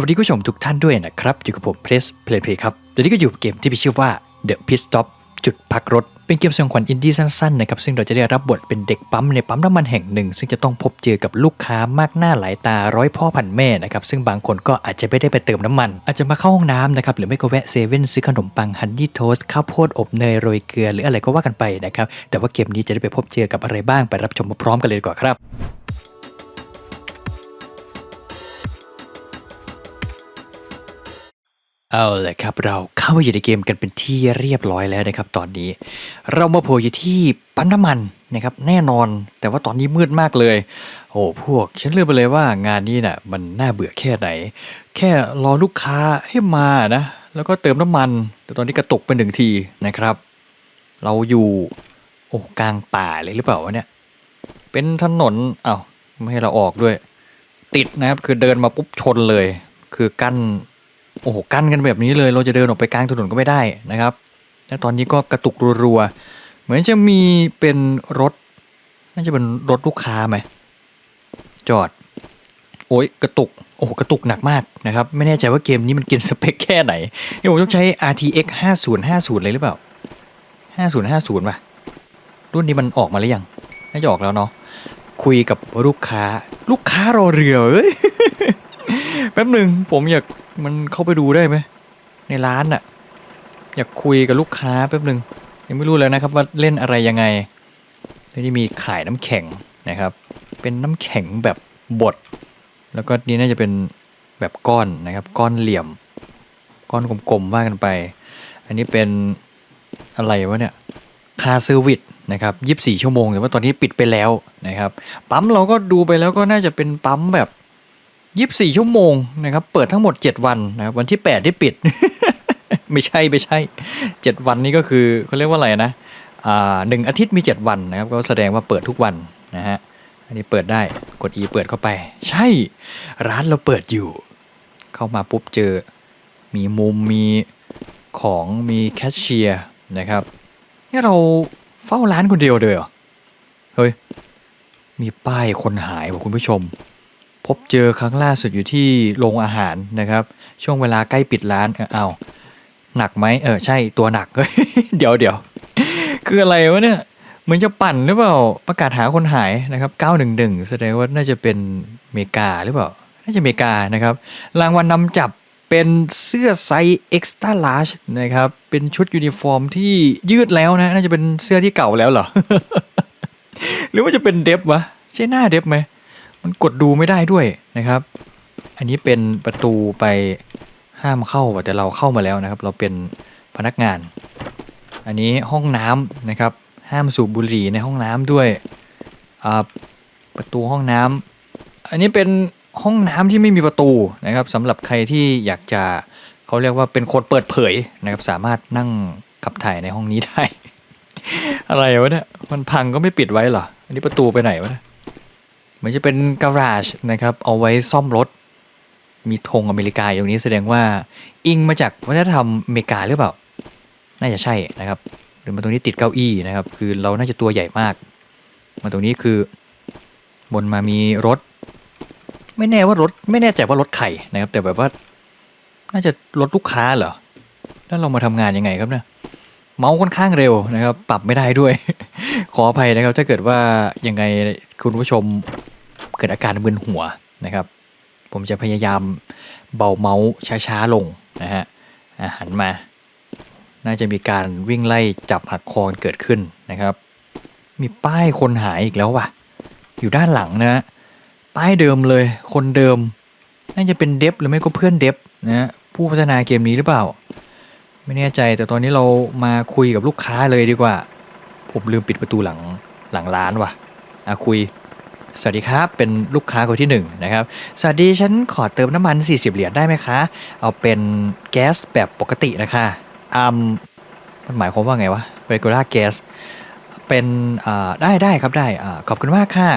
สวัสดีคุณผู้ชมทุกท่านด้วยนะครับ อยู่กับผมเพรสเพลย์เพลย์ครับตอนนี้ก็อยู่เกมที่มีชื่อว่า The Pit Stop จุดพักรถ เป็นเกมสยองขวัญอินดี้สั้นๆนะครับซึ่งเราจะได้รับบทเป็นเด็กปั๊มในปั๊มน้ำมันแห่งหนึ่ง ซึ่งจะต้องพบเจอกับลูกค้ามากหน้าหลายตาร้อยพ่อพันแม่นะครับซึ่งบางคนก็อาจจะไม่ได้ไปเติมน้ำมัน อาจจะมาเข้าห้องน้ำนะครับหรือไม่ก็แวะเซเว่นซื้อขนมปังฮันนี่โทสต์ข้าวโพดอบเนยโรยเกลือหรืออะไรก็ว่ากันไปนะครับแต่ว่าเกมนี้จะได้ไปพบเจอกับอะไรบ้างไปรับชมพร้อมกันเลยดีกว่าครับ เอาลยครับเราเข้ามาอยู่ในเกมกันเป็นที่เรียบร้อยแล้วนะครับตอนนี้ เรามาโผล่อยู่ที่ปั๊มน้ำมันนะครับแน่นอนแต่ว่าตอนนี้มืดมากเลย โอ้พวก ฉันเลืมไปเลยว่างานนี้น่ะมันน่าเบื่อแค่ไหน แค่รอลูกค้าให้มานะ แล้วก็เติมน้ำมัน แต่ตอนนี้กระตุกไปหนึ่งทีนะครับ เราอยู่โอ้กลางป่าเลยหรือเปล่าวะเนี่ยเป็นถนนเอา้าไม่ให้เราออกด้วย ติดนะครับคือเดินมาปุ๊บชนเลย คือกั้น โอ้โหกั้นกันแบบนี้เลยเราจะเดินออกไปกลางถนนก็ไม่ได้นะครับแล้วตอนนี้ก็กระตุกรัวๆ เหมือนจะมีเป็นรถ น่าจะเป็นรถลูกค้าไหมจอด โอ้ยกระตุก โอ้โหกระตุกหนักมากนะครับ ไม่แน่ใจว่าเกมนี้มันกินสเปคแค่ไหนนี่ผมต้องใช้ RTX 5050 เลยหรือเปล่า 5050ป่ะ รุ่นนี้มันออกมาหรือยัง น่าจะออกแล้วเนาะ คุยกับลูกค้า ลูกค้ารอเรือเอ้ย แป๊บหนึ่งผมอยาก มันเข้าไปดูได้ไหมในร้านอะอยากคุยกับลูกค้าแป๊บหนึ่งยังไม่รู้เลยนะครับว่าเล่นอะไรยังไงที่นี่มีขายน้ำแข็งนะครับ เป็นน้ำแข็งแบบบด แล้วก็นี่น่าจะเป็นแบบก้อนนะครับ ก้อนเหลี่ยม ก้อนกลมๆว่ากันไป อันนี้เป็นอะไรวะเนี่ยคาเซอร์วิสนะครับ 24 ชั่วโมงแต่ว่าตอนนี้ปิดไปแล้วนะครับ ปั๊มเราก็ดูไปแล้วก็น่าจะเป็นปั๊มแบบ 24 ชั่วโมงนะครับ เปิดทั้งหมด 7 วันนะครับวันที่ 8 ที่ปิด ไม่ใช่ไม่ใช่ 7 วันนี้ก็คือเขาเรียกว่าอะไรนะอ่าหนึ่งอาทิตย์มี 7 วันนะครับ ก็แสดงว่าเปิดทุกวันนะฮะอันนี้เปิดได้กด E เปิดเข้าไป ใช่ร้านเราเปิดอยู่ เข้ามาปุ๊บเจอ มีมุมมีของมีแคชเชียร์นะครับนี่เราเฝ้าร้านคนเดียวเลยเหรอเฮ้ยมีป้ายคนหายว่ะคุณผู้ชม พบเจอครั้งล่าสุดอยู่ที่โรงอาหารนะครับ ช่วงเวลาใกล้ปิดร้านเอาหนักไหมเออใช่ตัวหนักเดี๋ยวเดี๋ยวคืออะไรวะเนี่ยเหมือนจะปั่นหรือเปล่าประกาศหาคนหายนะครับ 911 แสดงว่าน่าจะเป็นเมกาหรือเปล่าน่าจะเมกานะครับ รางวัลนนำจับเป็นเสื้อไซส์ extra large นะครับ เป็นชุดยูนิฟอร์มที่ยืดแล้วนะ น่าจะเป็นเสื้อที่เก่าแล้วเหรอ หรือว่าจะเป็นเดฟวะ ใช่หน้าเดฟไหม มันกดดูไม่ได้ด้วยนะครับ อันนี้เป็นประตูไปห้ามเข้าแต่เราเข้ามาแล้วนะครับ เราเป็นพนักงาน อันนี้ห้องน้ำนะครับ ห้ามสูบบุหรี่ในห้องน้ำด้วยประตูห้องน้ำอันนี้เป็นห้องน้ำที่ไม่มีประตูนะครับสำหรับใครที่อยากจะเขาเรียกว่าเป็นคนเปิดเผยนะครับ สามารถนั่งขับถ่ายในห้องนี้ได้ อะไรวะเนี่ยมันพังก็ไม่ปิดไว้เหรอ อันนี้ประตูไปไหนวะเนี่ย มือนจะเป็นการาจนะครับ เอาไว้ซ่อมรถ มีธงอเมริกาอย่างนี้แสดงว่า อิงมาจากวัฒนธรรมอเมริกาหรือเปล่า น่าจะใช่นะครับหรือมาตรงนี้ติดเก้าอี้นะครับ คือเราน่าจะตัวใหญ่มาก มาตรงนี้คือบนมามีรถ ไม่แน่ว่ารถไม่แน่ใจว่ารถใครนะครับ แต่แบบว่า น่าจะรถลูกค้าเหรอแล้วเรามาทำงานยังไงครับเนี่ยเมาส์ค่อนข้างเร็วนะครับ ปรับไม่ได้ด้วย ขออภัยนะครับ ถ้าเกิดว่ายังไงคุณผู้ชม เกิดอาการมึนหัวนะครับ ผมจะพยายามเบาเมาส์ช้าๆลงนะฮะหันมา น่าจะมีการวิ่งไล่จับหักคอเกิดขึ้นนะครับ มีป้ายคนหายอีกแล้วว่ะ อยู่ด้านหลังนะฮะป้ายเดิมเลย คนเดิม น่าจะเป็นเดฟหรือไม่ก็เพื่อนเดฟนะฮะผู้พัฒนาเกมนี้หรือเปล่า ไม่แน่ใจแต่ตอนนี้เรามาคุยกับลูกค้าเลยดีกว่า ผมลืมปิดประตูหลังหลังร้านว่ะอะคุย สวัสดีครับ เป็นลูกค้าคนที่หนึ่งนะครับ สวัสดีฉันขอเติมน้ำมัน 40 เหรียญได้ไหมคะ เอาเป็นแก๊สแบบปกตินะคะอืมมันหมายความว่าไงวะ regular gas เป็นอ่าได้ได้ครับได้อ่าขอบคุณมากค่ะ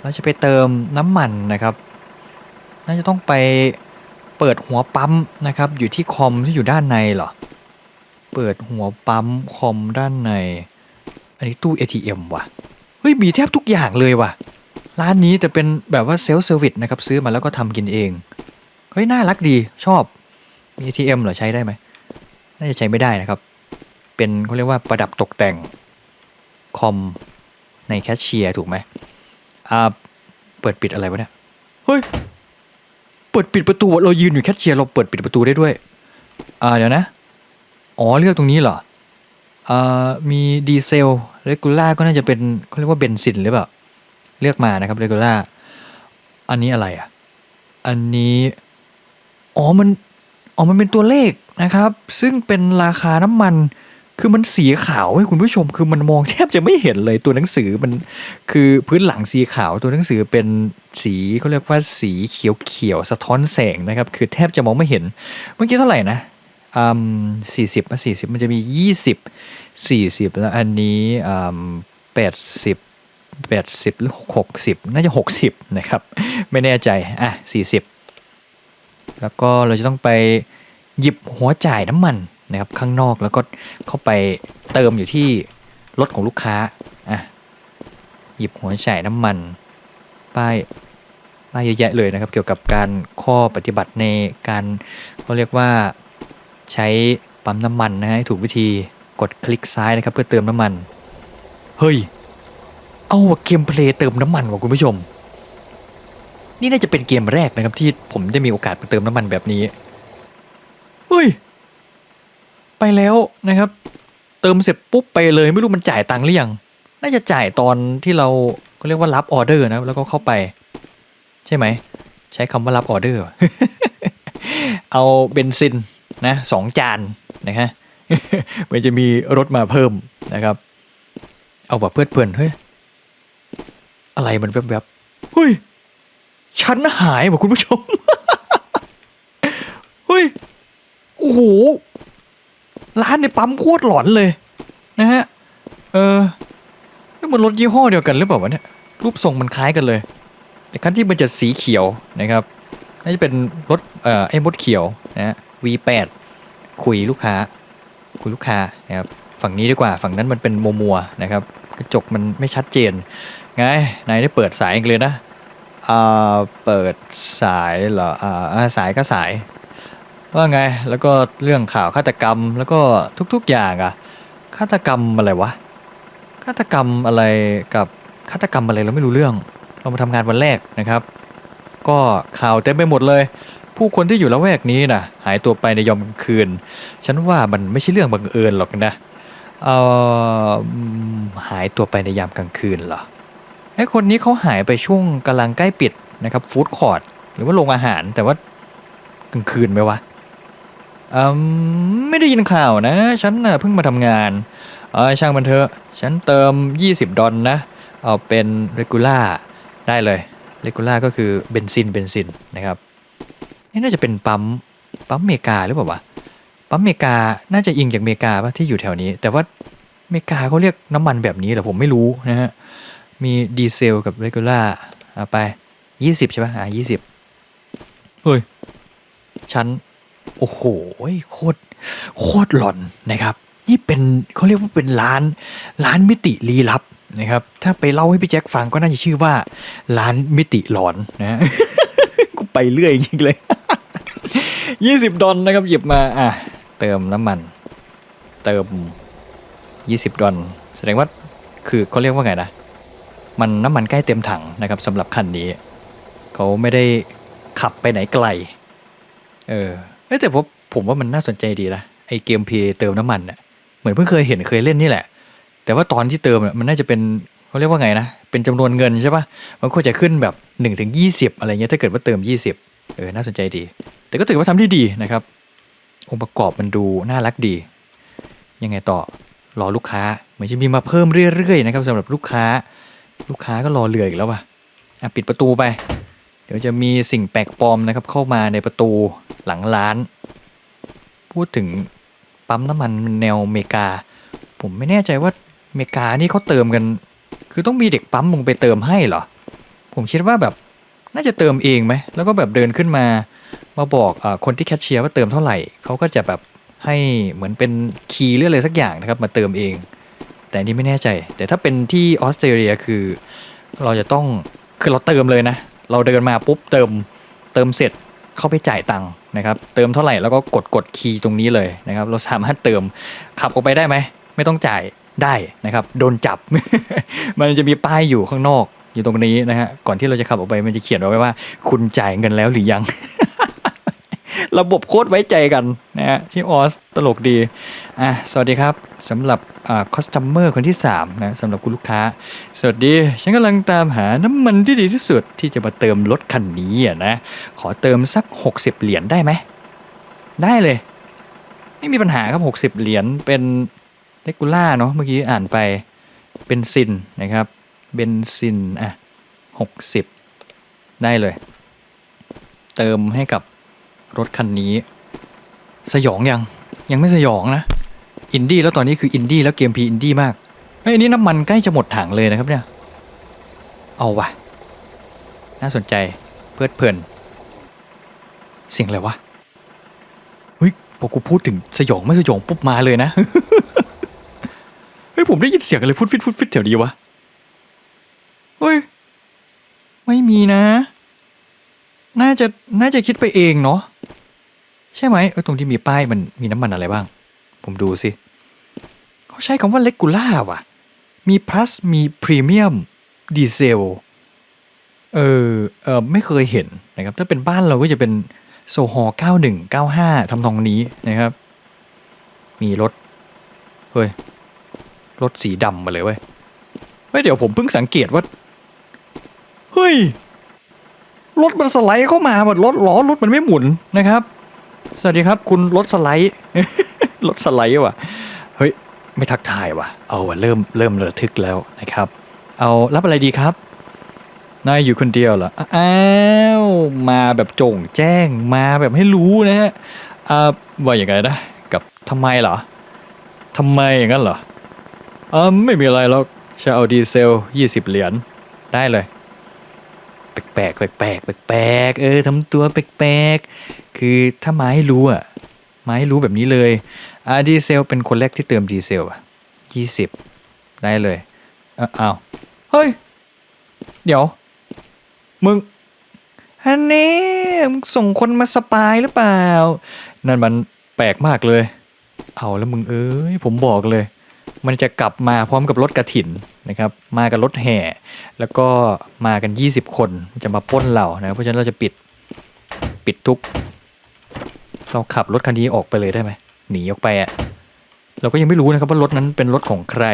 เราจะไปเติมน้ำมันนะครับ น่าจะต้องไปเปิดหัวปั๊มนะครับ อยู่ที่คอมที่อยู่ด้านในเหรอ เปิดหัวปั๊มคอมด้านใน อันนี้ตู้ ATM ว่ะ เฮ้ย มีแทบทุกอย่างเลยว่ะ ร้านนี้แต่เป็นแบบว่าเซลฟ์เซอร์วิสนะครับซื้อมาแล้วก็ทำกินเอง เฮ้ย น่ารักดีชอบ มี ATM เหรอใช้ได้ไหมน่าจะใช้ไม่ได้นะครับ เป็นเขาเรียกว่าประดับตกแต่งคอมในแคชเชียร์ถูกไหมอ่าเปิดปิดอะไรวะเนี่ย เฮ้ย เปิดปิดประตูเรายืนอยู่แคชเชียร์เราเปิดปิดประตูได้ด้วย อ่าเดี๋ยวนะ อ๋อเลือกตรงนี้เหรอ อ่ามีดีเซลเรกูล่าก็น่าจะเป็นเขาเรียกว่าเบนซินหรือเปล่า เลือกมานะครับเรกูล่าอันนี้อะไรอะ อันนี้ อ๋อ มัน อ๋อ มันเป็นตัวเลขนะครับ ซึ่งเป็นราคาน้ำมัน คือมันสีขาวให้คุณผู้ชม คือมันมองแทบจะไม่เห็นเลยตัวหนังสือมัน คือพื้นหลังสีขาว ตัวหนังสือเป็นสีเขาเรียกว่าสีเขียวเขียวสะท้อนแสงนะครับ คือแทบจะมองไม่เห็น เมื่อกี้เท่าไหร่นะอืมสี่สิบสี่สิบมันจะมียี่สิบสี่สิบแล้วอันนี้อืมแปดสิบ แปดสิบหรือหกสิบน่าจะหกสิบนะครับ ไม่แน่ใจ อะสี่สิบแล้วก็เราจะต้องไปหยิบหัวจ่ายน้ำมันนะครับ ข้างนอกแล้วก็เข้าไปเติมอยู่ที่รถของลูกค้า อะ หยิบหัวจ่ายน้ำมัน ป้ายป้ายเยอะแยะเลยนะครับ เกี่ยวกับการข้อปฏิบัติในการเขาเรียกว่าใช้ปั๊มน้ำมันนะฮะถูกวิธีกดคลิกซ้ายนะครับเพื่อเติมน้ำมัน เฮ้ย เอาเกมเพลย์เติมน้ำมันว่ะคุณผู้ชม นี่น่าจะเป็นเกมแรกนะครับที่ผมได้มีโอกาสไปเติมน้ำมันแบบนี้เฮ้ย ไปแล้วนะครับ เติมเสร็จปุ๊บไปเลยไม่รู้มันจ่ายตังค์หรือยัง น่าจะจ่ายตอนที่เราก็เรียกว่ารับออเดอร์นะแล้วก็เข้าไป ใช่ไหม ใช้คำว่ารับออเดอร์ เอาเบนซินนะสองจานนะฮะมันจะมีรถมาเพิ่มนะครับ เอาแบบเพื่อนเพื่อนเฮ้ย อะไรมันแบบแบๆเฮ้ยชั้นหายว่ะคุณผู้ชมเฮ้ยโอ้โหร้านในปั๊มโคตรหลอนเลย นะฮะ เออมันรถยี่ห้อเดียวกันหรือเปล่าวะเนี่ยรูปทรงมันคล้ายกันเลย แต่คันที่มันจะสีเขียวนะครับน่าจะเป็นรถเอ่อไอ้มดเขียวนะฮะ V8 คุยลูกค้า คุยลูกค้านะครับฝั่งนี้ดีกว่าฝั่งนั้นมันเป็นมัวมัวๆนะครับ กระจกมันไม่ชัดเจน ไงนายได้เปิดสายเองเลยนะอ่าเปิดสายเหรออ่าอ่าสายก็สาย ว่าไงแล้วก็เรื่องข่าวฆาตกรรมแล้วก็ทุกๆอย่างอะฆาตกรรมอะไรวะฆาตกรรมอะไรกับฆาตกรรมอะไรเราไม่รู้เรื่อง เรามาทำงานวันแรกนะครับ ก็ข่าวเต็มไปหมดเลย ผู้คนที่อยู่ละแวกนี้นะหายตัวไปในยามกลางคืน ฉันว่ามันไม่ใช่เรื่องบังเอิญหรอกนะเอ่อหายตัวไปในยามกลางคืนเหรอ ไอ้คนนี้เขาหายไปช่วงกำลังใกล้ปิดนะครับฟู้ดคอร์ทหรือว่าโรงอาหารแต่ว่ากลางคืนไหมวะอืมไม่ได้ยินข่าวนะ ฉันน่ะเพิ่งมาทำงานเออช่างมันเถอะฉันเติม 20 ดอลนะ เอาเป็นเรกูล่าได้เลยเรกูล่าก็คือเบนซินเบนซินนะครับนี่น่าจะเป็นปั๊มปั๊มเมกาหรือเปล่าวะปั๊มเมกาน่าจะอิงจากเมกาปะที่อยู่แถวนี้ แต่ว่าเมกาเขาเรียกน้ำมันแบบนี้เหรอผมไม่รู้นะฮะ มีดีเซลกับเรกูล่าเอาไปยี่สิบใช่ปะอ่ายี่สิบเฮ้ย ชั้น โอ้โหโคตรโคตรหลอนนะครับ นี่เป็นเขาเรียกว่าเป็นร้าน ร้านมิติลี้ลับนะครับ ถ้าไปเล่าให้พี่แจ็คฟังก็น่าจะชื่อว่า ร้านมิติหลอนนะกูไปเรื่อยจริงเลยยี่สิบดอลนะครับ หยิบมาอะเติมน้ำมัน เติมยี่สิบดอลแสดงว่าคือเขาเรียกว่าไงนะ มันน้ำมันใกล้เต็มถังนะครับสำหรับคันนี้เขาไม่ได้ขับไปไหนไกล เออแต่ผมผมว่ามันน่าสนใจดีนะไอเกมเพลย์เติมน้ำมันเนี่ยเหมือนเพิ่งเคยเห็นเคยเล่นนี่แหละ แต่ว่าตอนที่เติมเนี่ยมันน่าจะเป็นเขาเรียกว่าไงนะเป็นจำนวนเงินใช่ปะมันควรจะขึ้นแบบ1นถึงยีอะไรเงี้ยถ้าเกิดว่าเติม 20 เออน่าสนใจดี แต่ก็ถือว่าทำได้ดีนะครับ องค์ประกอบมันดูน่ารักดี ยังไงต่อรอลูกค้าเหมือนจะมีมาเพิ่มเรื่อยๆนะครับสำหรับลูกค้า ลูกค้าก็รอเรืออีกแล้วว่ะอะปิดประตูไป เดี๋ยวจะมีสิ่งแปลกปลอมนะครับ เข้ามาในประตูหลังร้าน พูดถึงปั๊มน้ำมันแนวอเมริกา ผมไม่แน่ใจว่าอเมริกานี่เขาเติมกัน คือต้องมีเด็กปั๊มลงไปเติมให้เหรอ ผมคิดว่าแบบน่าจะเติมเองไหม แล้วก็แบบเดินขึ้นมา มาบอกอาคนที่แคชเชียร์ว่าเติมเท่าไหร่ เขาก็จะแบบให้เหมือนเป็นคีย์หรืออะไรสักอย่างนะครับ มาเติมเอง แต่นนี้ไม่แน่ใจ แต่ถ้าเป็นที่ออสเตรเลียคือ เราจะต้องคือเราเติมเลยนะ เราเดินมาปุ๊บเติมเติมเสร็จเข้าไปจ่ายตังค์นะครับ เติมเท่าไหร่แล้วก็กดกดคีย์ตรงนี้เลยนะครับ เราสามารถเติมขับออกไปได้ไหมไม่ต้องจ่ายได้นะครับ โดนจับ มันจะมีป้ายอยู่ข้างนอกอยู่ตรงนี้นะฮะก่อนที่เราจะขับออกไปมันจะเขียนเอาไว้ว่า คุณจ่ายเงินแล้วหรือยัง ระบบโคตรไว้ใจกันนะฮะที่ออสตลกดีอะสวัสดีครับสำหรับอ่าคอสตัมเมอร์คนที่3นะสำหรับคุณลูกค้า สวัสดี ฉันกำลังตามหาน้ำมันที่ดีที่สุดที่จะมาเติมรถคันนี้อะนะ ขอเติมสัก 60 เหรียญได้ไหม ได้เลย ไม่มีปัญหาครับ 60 เหรียญเป็นเลกูล่าเนาะเมื่อกี้อ่านไปเป็นซินนะครับเบนซินอะ60 ได้เลย เติมให้กับ รถคันนี้ สยองยัง ยังไม่สยองนะ อินดี้แล้วตอนนี้คืออินดี้แล้วเกมพีอินดี้มากเฮ้นนี้น้ำมันใกล้จะหมดถังเลยนะครับเนี่ย เอาวะน่าสนใจเพลิดเพลินเสียงอะไรวะเฮ้ยพอกูพูดถึงสยองไม่สยองปุ๊บมาเลยนะเฮ้ยผมได้ยินเสียงอะไรฟุดฟิตฟุดฟิตแถวนี้วะเฮ้ยไม่มีนะ น่าจะน่าจะคิดไปเองเนาะ ใช่ไหมเออตรงที่มีป้ายมันมีน้ำมันอะไรบ้าง ผมดูสิเขาใช้คำว่าเลกูล่าว่ะ มี plus มีพรีเมียมดีเซลเออเออไม่เคยเห็นนะครับ ถ้าเป็นบ้านเราก็จะเป็นโซฮอ91 95ทำนองนี้นะครับ มีรถ เฮ้ย รถสีดำมาเลยเว้ยเฮ้ย เดี๋ยวผมเพิ่งสังเกตว่า เฮ้ย รถมันสไลด์เข้ามาแบบรถล้อรถมันไม่หมุนนะครับ สวัสดีครับ คุณรถสไลด์รถสไลด์ว่ะ เฮ้ย ไม่ทักทายว่ะ เอาว่ะเริ่มเริ่มระทึกแล้วนะครับ เอารับอะไรดีครับ นายอยู่คนเดียวเหรอ อ้าว มาแบบจงแจ้งมาแบบให้รู้นะฮะอ่าว่าอย่างไงนะ กับทำไมเหรอทำไมอย่างนั้นเหรอเออไม่มีอะไรหรอกจะเอาดีเซล 20 เหรียญได้เลย แปลกๆแปลกๆแปลกๆเออทำตัวแปลกๆ คือถ้าไม้รู้อะมาให้รู้แบบนี้เลยอ่าดีเซลเป็นคนแรกที่เติมดีเซลอะยี่สิบได้เลยเอ้าวเฮ้ย เดี๋ยว มึงอันนี้มึงส่งคนมาสปายหรือเปล่า นั่นมันแปลกมากเลย เอาแล้วมึงเอ้ยผมบอกเลย มันจะกลับมาพร้อมกับรถกระถินนะครับ มากับรถแห่ แล้วก็มากัน 20 คนจะมาปล้นเรานะเพราะฉะนั้นเราจะปิดปิดทุก เราขับรถคันนี้ออกไปเลยได้ไหมหนีออกไปอะเราก็ยังไม่รู้นะครับว่ารถนั้นเป็นรถของใคร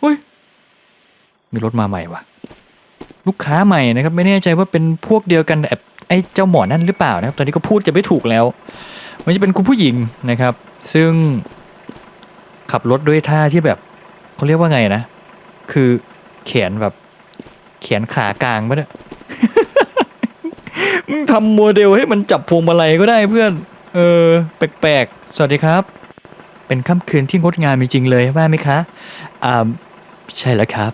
เฮ้ยมีรถมาใหม่ว่ะลูกค้าใหม่นะครับ ไม่แน่ใจว่าเป็นพวกเดียวกันแบบไอ้เจ้าหมอนั่นหรือเปล่านะครับ ตอนนี้ก็พูดจะไม่ถูกแล้ว มันจะเป็นคุณผู้หญิงนะครับ ซึ่งขับรถด้วยท่าที่แบบเขาเรียกว่าไงนะ คือแขนแบบแขนขากลางปะเนี่ยมึงทำโมเดลให้มันจับพวงมาลัยก็ได้เพื่อน เออ แปลกๆ สวัสดีครับ เป็นค่ำคืนที่งดงามจริงๆเลยว่าไหมคะอ่าใช่แล้วครับ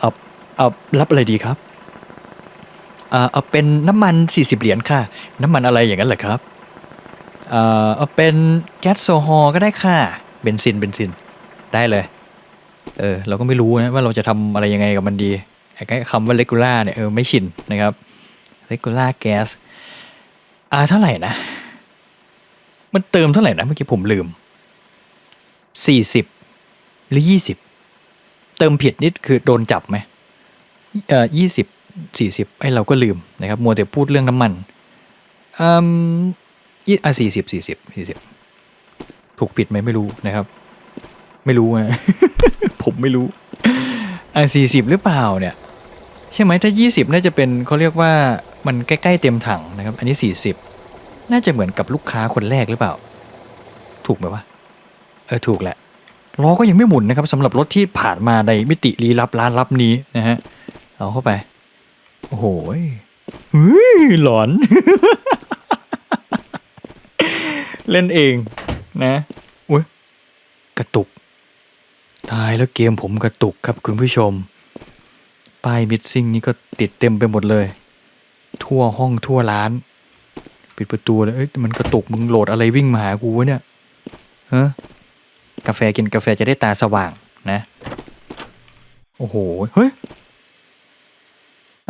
เอาเอารับอะไรดีครับอ่าเอาเป็นน้ำมัน 40 เหรียญค่ะ น้ำมันอะไรอย่างนั้นเหรอครับอ่าเอาเป็นแก๊สโซฮอล์ก็ได้ค่ะ เบนซินเบนซินได้เลย เออ เราก็ไม่รู้นะว่าเราจะทำอะไรยังไงกับมันดีไอ้คำว่า regular เนี่ยเออไม่ชินนะครับ regular gas อ่าเท่าไหร่นะ มันเติมเท่าไหร่นะเมื่อกี้ผมลืม 40 หรือ 20 เติมผิดนี่คือโดนจับไหมเอ่อยี่สิบสี่สิบไอ้เราก็ลืมนะครับ มัวแต่พูดเรื่องน้ำมันอืมยี่อะสี่สิบสี่สิบสี่สิบถูกผิดไหมไม่รู้นะครับ ไม่รู้อะผมไม่รู้อะสี่สิบหรือเปล่าเนี่ย ใช่ไหมถ้ายี่สิบน่าจะเป็นเขาเรียกว่ามันใกล้ ๆ เต็มถังนะครับ อันนี้สี่สิบ น่าจะเหมือนกับลูกค้าคนแรกหรือเปล่า ถูกไหมวะเออถูกแหละล้อก็ยังไม่หมุนนะครับสำหรับรถที่ผ่านมาในมิติลี้ลับร้านลับนี้นะฮะเอาเข้าไป โอ้โหอื้อหลอน เล่นเองนะอุ้ยกระตุก ตายแล้วเกมผมกระตุกครับคุณผู้ชม ป้ายมิดซิ่งนี่ก็ติดเต็มไปหมดเลย ทั่วห้องทั่วร้าน ปิดประตูเลยเอ้ยมันกระตุกมึงโหลดอะไรวิ่งมาหากูวะเนี่ยฮะกาแฟกินกาแฟจะได้ตาสว่างนะ โอ้โหเฮ้ย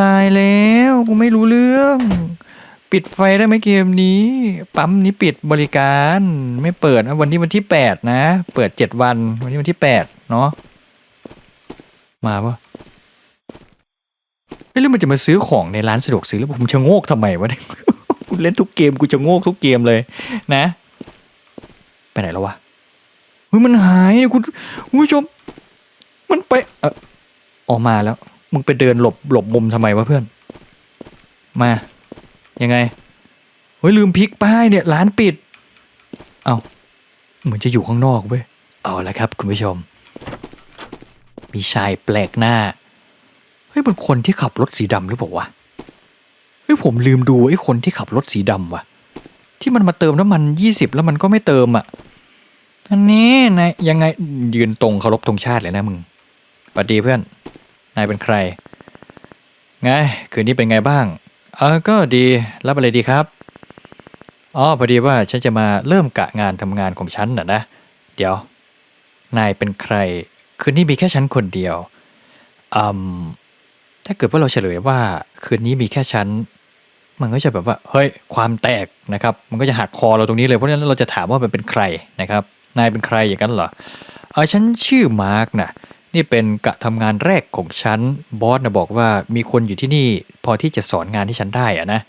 ตายแล้วกูไม่รู้เรื่อง ปิดไฟได้ไหมเกมนี้ ปั๊มนี้ปิดบริการไม่เปิดนะวันนี้วันที่แปดนะ เปิดเจ็ดวัน วันนี้วันที่แปดเนาะมาปะเอ้ยแล้วมันจะมาซื้อของในร้านสะดวกซื้อแล้วผมชะโงกทำไมวะเนี่ย กูเล่นทุกเกมกูชะโงกทุกเกมเลย นะ ไปไหนแล้ววะเฮ้ยมันหายเนี่ยคุณคุณผู้ชม มันไปเออออกมาแล้ว มึงไปเดินหลบหลบมุมทำไมวะเพื่อน มา ยังไงเฮ้ยลืมพลิกป้ายเนี่ยร้านปิด เอาเหมือนจะอยู่ข้างนอกเว้ยเอาละครับ คุณผู้ชม มีชายแปลกหน้าเฮ้ยเป็นคนที่ขับรถสีดำหรือเปล่าวะ เฮ้ยผมลืมดูไอ้คนที่ขับรถสีดำว่ะ ที่มันมาเติมน้ำมันยี่สิบแล้วมันก็ไม่เติมอะอันนี้นายยังไงยืนตรงเคารพธงชาติเลยนะมึงสวัสดีเพื่อน นายเป็นใคร ไง คืนนี้เป็นไงบ้าง เออก็ดีรับอะไรดีครับอ๋อพอดีว่าฉันจะมาเริ่มกะงานทำงานของฉันน่ะนะ เดี๋ยว นายเป็นใคร คืนนี้มีแค่ฉันคนเดียวอืม ถ้าเกิดว่าเราเฉลยว่าคืนนี้มีแค่ฉันมันก็จะแบบว่าเฮ้ยความแตกนะครับ มันก็จะหักคอเราตรงนี้เลยเพราะฉะนั้นเราจะถามว่ามันเป็นใครนะครับ นายเป็นใครอย่างนั้นเหรอเออฉันชื่อมาร์กนะนี่เป็นกะทำงานแรกของฉันบอสนะบอกว่ามีคนอยู่ที่นี่พอที่จะสอนงานให้ฉันได้อะนะ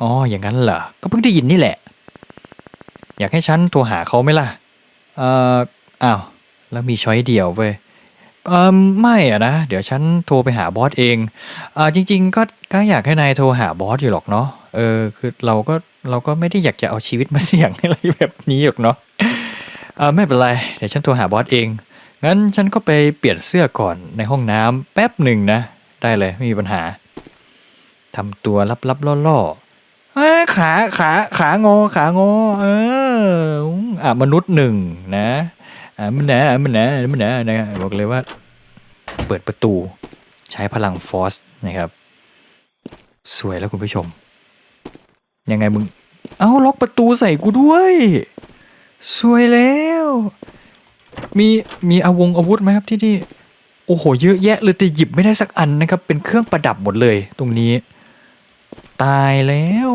อ๋ออย่างนั้นเหรอก็เพิ่งได้ยินนี่แหละ อยากให้ฉันโทรหาเขาไหมล่ะเอ่ออ้าวแล้วมีช้อยเดียวเว้ย เออไม่อะนะ เดี๋ยวฉันโทรไปหาบอสเองอ่าจริง ๆ ก็ก็อยากให้นายโทรหาบอสอยู่หรอกเนาะเออคือเราก็เราก็ไม่ได้อยากจะเอาชีวิตมาเสี่ยงอะไรแบบนี้หรอกเนาะเออไม่เป็นไรเดี๋ยวฉันโทรหาบอสเอง งั้นฉันก็ไปเปลี่ยนเสื้อก่อนในห้องน้ำแป๊บหนึ่งนะ ได้เลยไม่มีปัญหาทำตัวลับๆล่อๆขาขาขางอขางอเอออะมนุษย์หนึ่งนะ อะมันนะมันนะมันนะนะบอกเลยว่า เปิดประตูใช้พลังฟอสนะครับ สวยแล้วคุณผู้ชม ยังไงมึง เอ้าล็อกประตูใส่กูด้วย สวยแล้ว มีมีอาวงอาวุธไหมครับที่นี่โอ้โหเยอะแยะเลยแต่หยิบไม่ได้สักอันนะครับ เป็นเครื่องประดับหมดเลยตรงนี้ ตายแล้ว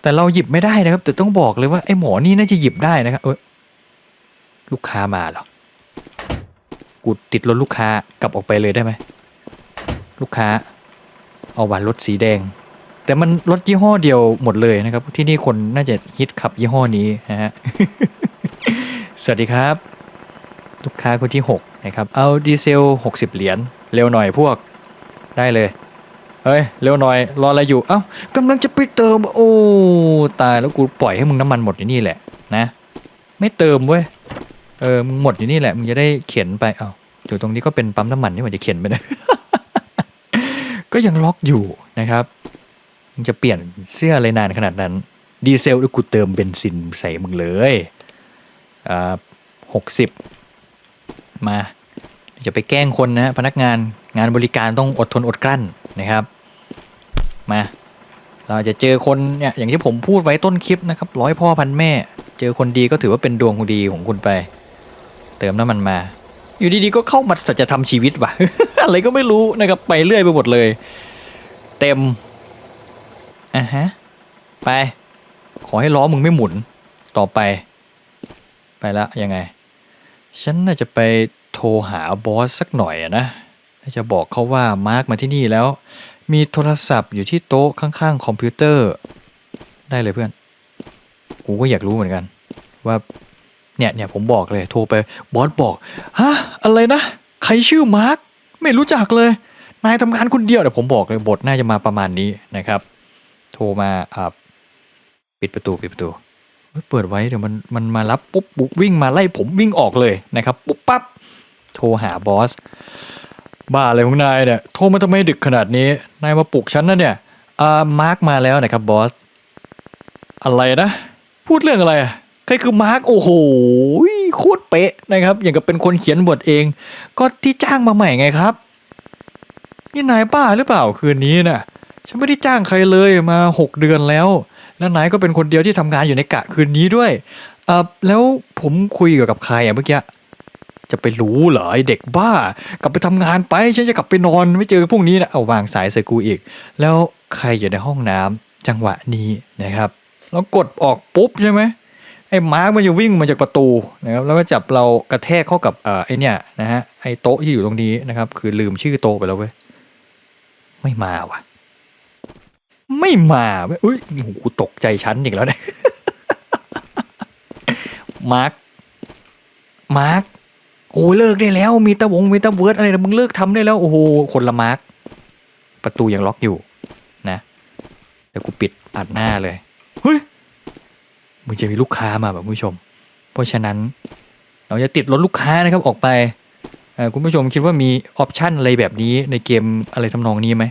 แต่เราหยิบไม่ได้นะครับ แต่ต้องบอกเลยว่าไอ้หมอนี่น่าจะหยิบได้นะครับเอย ลูกค้ามาเหรอ กูติดรถลูกค้ากลับออกไปเลยได้ไหม ลูกค้า เอาวันรถสีแดง แต่มันรถยี่ห้อเดียวหมดเลยนะครับ ที่นี่คนน่าจะฮิตขับยี่ห้อนี้นะฮะ สวัสดีครับ ลูกค้าคนที่ 6 นะครับ เอาดีเซล 60 เหรียญ เร็วหน่อยพวก ได้เลย เฮ้ย เร็วหน่อย รออะไรอยู่ เอ้ากำลังจะไปเติม โอ้ ตายแล้วกูปล่อยให้มึงน้ำมันหมดอยู่นี่แหละ นะ ไม่เติมเว้ย เออมึงหมดอยู่นี่แหละมึงจะได้เข็นไปเอ้าอยู่ตรงนี้ก็เป็นปั๊มน้ำมันนี่มันจะเข็นไปนะก็ยังล็อกอยู่นะครับมึงจะเปลี่ยนเสื้ออะไรนานขนาดนั้น ดีเซลด้วยกูเติมเบนซินใส่มึงเลยอ่าหกสิบมาจะไปแกล้งคนนะพนักงานงานบริการต้องอดทนอดกลั้นนะครับมาเราจะเจอคนเนี่ยอย่างที่ผมพูดไว้ต้นคลิปนะครับร้อยพ่อพันแม่ เจอคนดีก็ถือว่าเป็นดวงดีของคุณไป เติมน้ำมันมา อยู่ดีๆก็เข้ามาสัจธรรมชีวิตว่ะ อะไรก็ไม่รู้นะครับไปเรื่อยไปหมดเลย เต็มอะฮะไป ขอให้ล้อมึงไม่หมุนต่อไป ไปละยังไง ฉันน่าจะไปโทรหาบอสสักหน่อยนะน่าจะบอกเขาว่ามาร์กมาที่นี่แล้ว มีโทรศัพท์อยู่ที่โต๊ะข้างๆ คอมพิวเตอร์ ได้เลยเพื่อน กูก็อยากรู้เหมือนกัน ว่า เนี่ยเนี่ยผมบอกเลยโทรไปบอสบอกฮะอะไรนะ ใครชื่อมาร์กไม่รู้จักเลย นายทำงานคนเดียวเดี๋ยวผมบอกเลยบทน่าจะมาประมาณนี้นะครับ โทรมาอ่าปิดประตูปิดประตูเปิดไว้เดี๋ยวมันมันมารับปุ๊บปุ๊บวิ่งมาไล่ผมวิ่งออกเลยนะครับ ปุ๊บปั๊บโทรหาบอสบ้าอะไรของนายเนี่ยโทรมาทำไมดึกขนาดนี้ นายมาปลุกฉันนะเนี่ยอ่ามาร์กมาแล้วนะครับบอสอะไรนะ พูดเรื่องอะไร อะใครคือมาร์กโอ้โหโคตรเป๊ะนะครับ อย่างกับเป็นคนเขียนบทเอง ก็ที่จ้างมาใหม่ไงครับ นี่นายบ้าหรือเปล่าคืนนี้น่ะ ฉันไม่ได้จ้างใครเลยมาหกเดือนแล้ว แล้วนายก็เป็นคนเดียวที่ทำงานอยู่ในกะคืนนี้ด้วยเออแล้วผมคุยกับใครอะเมื่อกี้จะไปรู้เหรอไอเด็กบ้า กลับไปทำงานไปฉันจะกลับไปนอนไม่เจอพวกนี้นะเอาวางสายใส่กูอีก แล้วใครอยู่ในห้องน้จังหวะนี้นะครับแล้วกดออกปุ๊บใช่ไหม ไอ้มาร์กมันจะวิ่งมาจากประตูนะครับแล้วก็จับเรากระแทกเข้ากับเอ่อไอ้เนี่ยนะฮะไอ้โต๊ะที่อยู่ตรงนี้นะครับ คือลืมชื่อโต๊ะไปแล้วเว้ยไม่มาว่ะ ไม่มาเว้ยอุ้ยโอ้โหตกใจชั้นอีกแล้วเนี่ยมาร์กมาร์กโอ้เลิกได้แล้ว มีตะวงมีตะเวิร์ดอะไรนะมึงเลิกทำได้แล้วโอ้โหคนละมาร์กประตูยังล็อกอยู่นะเดี๋ยวกูปิดอัดหน้าเลยเฮ้ย มึงจะมีลูกค้ามาแบบคุณผู้ชม เพราะฉะนั้นเราจะติดรถลูกค้านะครับออกไปคุณผู้ชมคิดว่ามีออปชันอะไรแบบนี้ในเกมอะไรทำนองนี้ไหม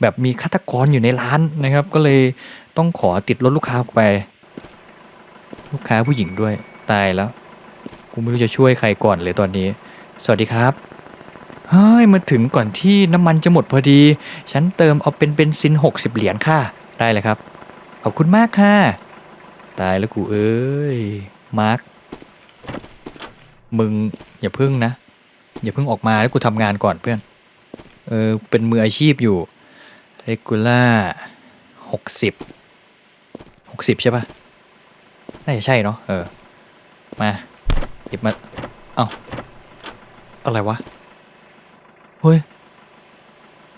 แบบมีฆาตกรอยู่ในร้านนะครับ ก็เลยต้องขอติดรถลูกค้าออกไป ลูกค้าผู้หญิงด้วยตายแล้วกูไม่รู้จะช่วยใครก่อนเลยตอนนี้ สวัสดีครับเฮ้ยมาถึงก่อนที่น้ำมันจะหมดพอดี ฉันเติมเอาเป็นเบนซิน 60 เหรียญค่ะ ได้เลยครับ ขอบคุณมากค่ะ ตายแล้วกูเอ้ย มาร์ค มึงอย่าพึ่งนะ อย่าพึ่งออกมาแล้วกูทำงานก่อนเพื่อน เออ เป็นมืออาชีพอยู่เรกูล่าหกสิบหกสิบใช่ปะน่าจะใช่เนาะ เออ มาหยิบมา เอาอะไรวะ เฮ้ย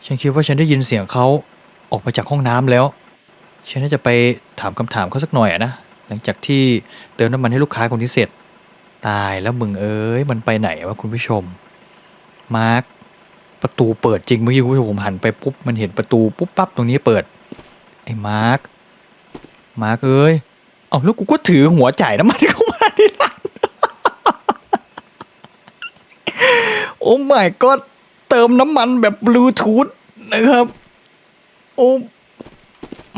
ฉันคิดว่าฉันได้ยินเสียงเขาออกมาจากห้องน้ำแล้ว ฉันน่าจะไปถามคำถามเขาสักหน่อยอะนะ หลังจากที่เติมน้ำมันให้ลูกค้าคนนี้เสร็จ ตายแล้วมึงเอ้ยมันไปไหนวะคุณผู้ชม มาร์คประตูเปิดจริงเมื่อกี้คุณผู้ชมผมหันไปปุ๊บมันเห็นประตูปุ๊บปั๊บตรงนี้เปิด ไอ้มาร์คมาร์คเอ้ยเอาแล้วกูก็ถือหัวจ่ายน้ำมันเข้ามาในร้านโอ้ my god เติมน้ำมันแบบบลูทูธนะครับ โอ้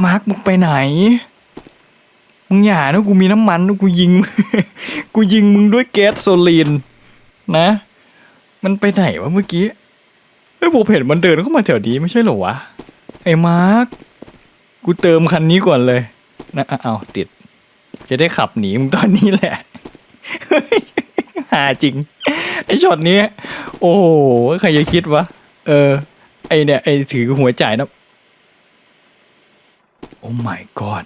มาร์คมึงไปไหน มึงอย่านะกูมีน้ำมันนะกูยิง กูยิงมึงด้วยแก๊สโซลีน นะ มันไปไหนวะเมื่อกี้เฮ้ยผมเห็นมันเดินเข้ามาแถวนี้ไม่ใช่เหรอวะไอ้มาร์คกูเติมคันนี้ก่อนเลยนะเอาติด จะได้ขับหนีมึงตอนนี้แหละหาจริงไอ้ช็อตนี้โอ้โหใครจะคิดวะเออ ไอเนี่ยไอถือหัวจ่ายนะโอ้ my god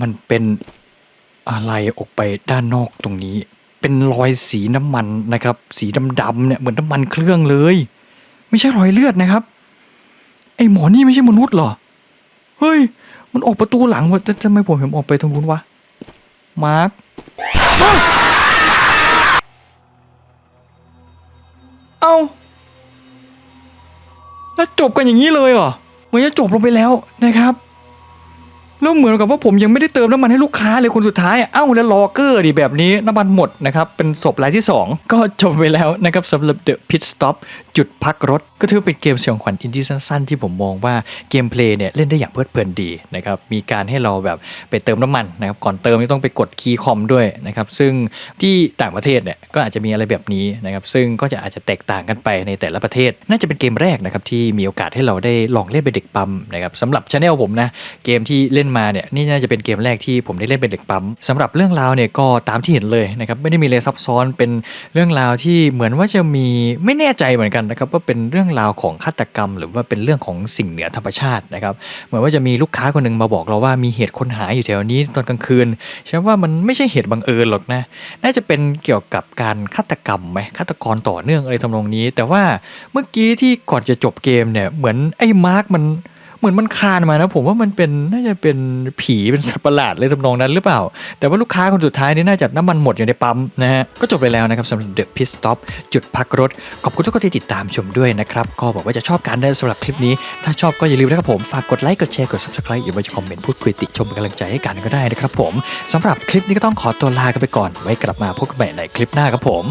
มันเป็นอะไรออกไปด้านนอกตรงนี้ เป็นรอยสีน้ำมันนะครับ สีดำๆเนี่ยเหมือนน้ำมันเครื่องเลย ไม่ใช่รอยเลือดนะครับ ไอหมอนี่ไม่ใช่มนุษย์เหรอ เฮ้ย มันออกประตูหลังวะแต่ทำไมผมเห็นออกไปทางนู้นวะ มาร์คอ้าวเอ้าแล้วจบกันอย่างนี้เลยเหรอ เหมือนจะจบลงไปแล้วนะครับ แล้วเหมือนกับว่าผมยังไม่ได้เติมน้ำมันให้ลูกค้าเลยคนสุดท้ายเอ้าแล้วลอเกอร์ดิแบบนี้น้ำมันหมดนะครับเป็นศพรายที่ 2 ก็จบไปแล้วนะครับสำหรับ The Pit Stop จุดพักรถ ก็ถือเป็นเกมสยองขวัญอินดี้สั้นๆ ที่ผมมองว่าเกมเพลย์เนี่ยเล่นได้อย่างเพลิดเพลินดีนะครับมีการให้เราแบบไปเติมน้ำมันนะครับก่อนเติมนี่ต้องไปกดคีย์คอมด้วยนะครับซึ่งที่ต่างประเทศเนี่ยก็อาจจะมีอะไรแบบนี้นะครับซึ่งก็จะอาจจะแตกต่างกันไปในแต่ละประเทศ น่าจะเป็นเกมแรกนะครับที่มีโอกาสให้เราได้ลองเล่นเป็นเด็กปั๊มนะครับสำหรับช anel ผมนะเกมที่เล่นมาเนี่ยนี่น่าจะเป็นเกมแรกที่ผมได้เล่นเป็นเด็กปั๊มสำหรับเรื่องราวเนี่ยก็ตามที่เห็นเลยนะครับไม่ได้มีอะไรซับซ้อนเป็นเรื่องราวที่เหมือนว่าจะมีไม่แน่ใจเหมือนกันนะครับว่าเป็นเรื่องราวของฆาตกรรม หรือว่าเป็นเรื่องของสิ่งเหนือธรรมชาตินะครับเหมือนว่าจะมีลูกค้าคนหนึ่งมาบอกเราว่ามีเหตุคนหายอยู่แถวนี้ตอนกลางคืนฉันว่ามันไม่ใช่เหตุบังเอิญหรอกนะน่าจะเป็นเกี่ยวกับการฆาตกรรมไหมฆาตกรต่อเนื่องอะไรทำนองนี้ แต่ว่าเมื่อกี้ที่ก่อนจะจบเกมเนี่ยเหมือนไอ้มาร์กมัน เหมือนมันคานมานะ ผมว่ามันเป็นน่าจะเป็นผีเป็นสัตว์ประหลาดเลยทำนองนั้นหรือเปล่า แต่ว่าลูกค้าคนสุดท้ายนี่น่าจะน้ำมันหมดอยู่ในปั๊มนะฮะก็จบไปแล้วนะครับสำหรับ The Pit Stop จุดพักรถ ขอบคุณทุกคนที่ติดตามชมด้วยนะครับก็บอกว่าจะชอบการได้สำหรับคลิปนี้ ถ้าชอบก็อย่าลืมนะครับผมฝากกดไลค์กดแชร์กด subscribe อย่าลืมจะคอมเมนต์พูดคุยติชมเป็นกำลังใจให้กันก็ได้นะครับผมสำหรับคลิปนี้ก็ต้องขอตัวลากันไปก่อน ไว้กลับมาพบกันใหม่ในคลิปหน้าครับผม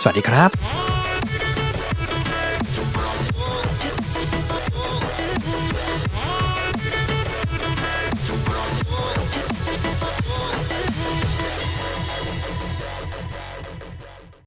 สวัสดีครับ